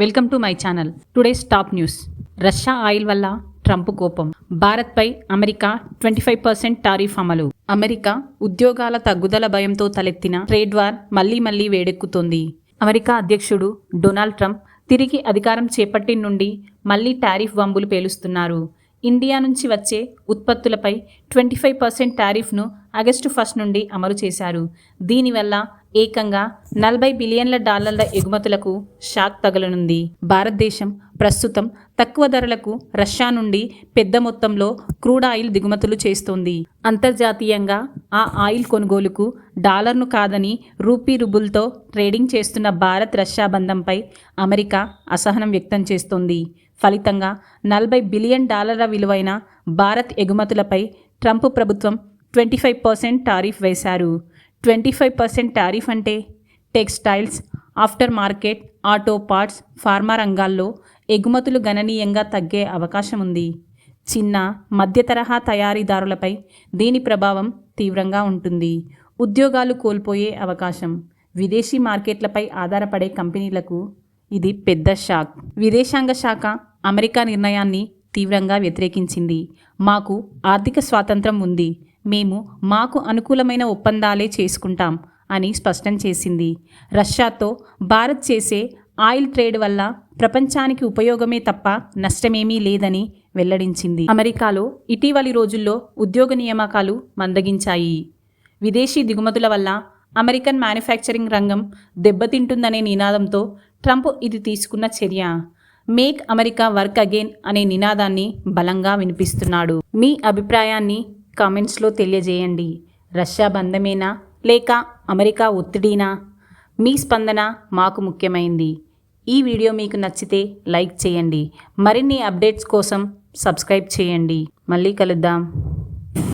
Welcome to my channel. Today's top news. Russia oil వల్ల Trump కోపం. భారత్పై America twenty five percent tariff అమలు. America ఉద్యోగాల తగ్గుదల భయంతో తలెత్తిన ట్రేడ్ వార్ మళ్ళీ మళ్ళీ వేడెక్కుతోంది. అమెరికా అధ్యక్షుడు డొనాల్డ్ ట్రంప్ తిరిగి అధికారం చేపట్టి నుండి మళ్ళీ టారిఫ్ బంబులు పేలుస్తున్నారు. ఇండియా నుంచి వచ్చే ఉత్పత్తులపై ట్వంటీ ఫైవ్ పర్సెంట్ టారిఫ్ను ఆగస్టు ఫస్ట్ నుండి అమలు చేశారు. దీనివల్ల ఏకంగా నలభై బిలియన్ల డాలర్ల ఎగుమతులకు షాక్ తగలనుంది. భారతదేశం ప్రస్తుతం తక్కువ ధరలకు రష్యా నుండి పెద్ద మొత్తంలో క్రూడ్ ఆయిల్ దిగుమతులు చేస్తోంది. అంతర్జాతీయంగా ఆ ఆయిల్ కొనుగోలుకు డాలర్ను కాదని రూపీ రుబుల్తో ట్రేడింగ్ చేస్తున్న భారత్ రష్యా బంధంపై అమెరికా అసహనం వ్యక్తం చేస్తోంది. ఫలితంగా నలభై బిలియన్ డాలర్ల విలువైన భారత్ ఎగుమతులపై ట్రంప్ ప్రభుత్వం ట్వంటీ ఫైవ్ పర్సెంట్ టారిఫ్ వేశారు. ట్వంటీ ఫైవ్ పర్సెంట్ టారిఫ్ అంటే textiles after market auto parts pharma రంగాల్లో ఎగుమతులు గణనీయంగా తగ్గే అవకాశం ఉంది. చిన్న మధ్య తరహా తయారీదారులపై దీని ప్రభావం తీవ్రంగా ఉంటుంది. ఉద్యోగాలు కోల్పోయే అవకాశం. విదేశీ మార్కెట్లపై ఆధారపడే కంపెనీలకు ఇది పెద్ద షాక్. విదేశాంగ శాఖ అమెరికా నిర్ణయాన్ని తీవ్రంగా వ్యతిరేకించింది. మాకు ఆర్థిక స్వాతంత్రం ఉంది. మేము మాకు అనుకూలమైన ఒప్పందాలే చేసుకుంటాం అని స్పష్టం చేసింది. రష్యాతో భారత్ చేసే ఆయిల్ ట్రేడ్ వల్ల ప్రపంచానికి ఉపయోగమే తప్ప నష్టమేమీ లేదని వెల్లడించింది. అమెరికాలో ఇటీవలి రోజుల్లో ఉద్యోగ నియామకాలు మందగించాయి. విదేశీ దిగుమతుల వల్ల అమెరికన్ మ్యానుఫ్యాక్చరింగ్ రంగం దెబ్బతింటుందనే నినాదంతో ట్రంప్ ఇది తీసుకున్న చర్య. మేక్ అమెరికా వర్క్ అగైన్ అనే నినాదాన్ని బలంగా వినిపిస్తున్నాడు. మీ అభిప్రాయాన్ని కామెంట్స్లో తెలియజేయండి. రష్యా బంధమేనా? లేక అమెరికా ఒత్తిడినా? మీ స్పందన మాకు ముఖ్యమైంది. ఈ వీడియో మీకు నచ్చితే లైక్ చేయండి. మరిన్ని అప్డేట్స్ కోసం సబ్స్క్రైబ్ చేయండి. మళ్ళీ కలుద్దాం.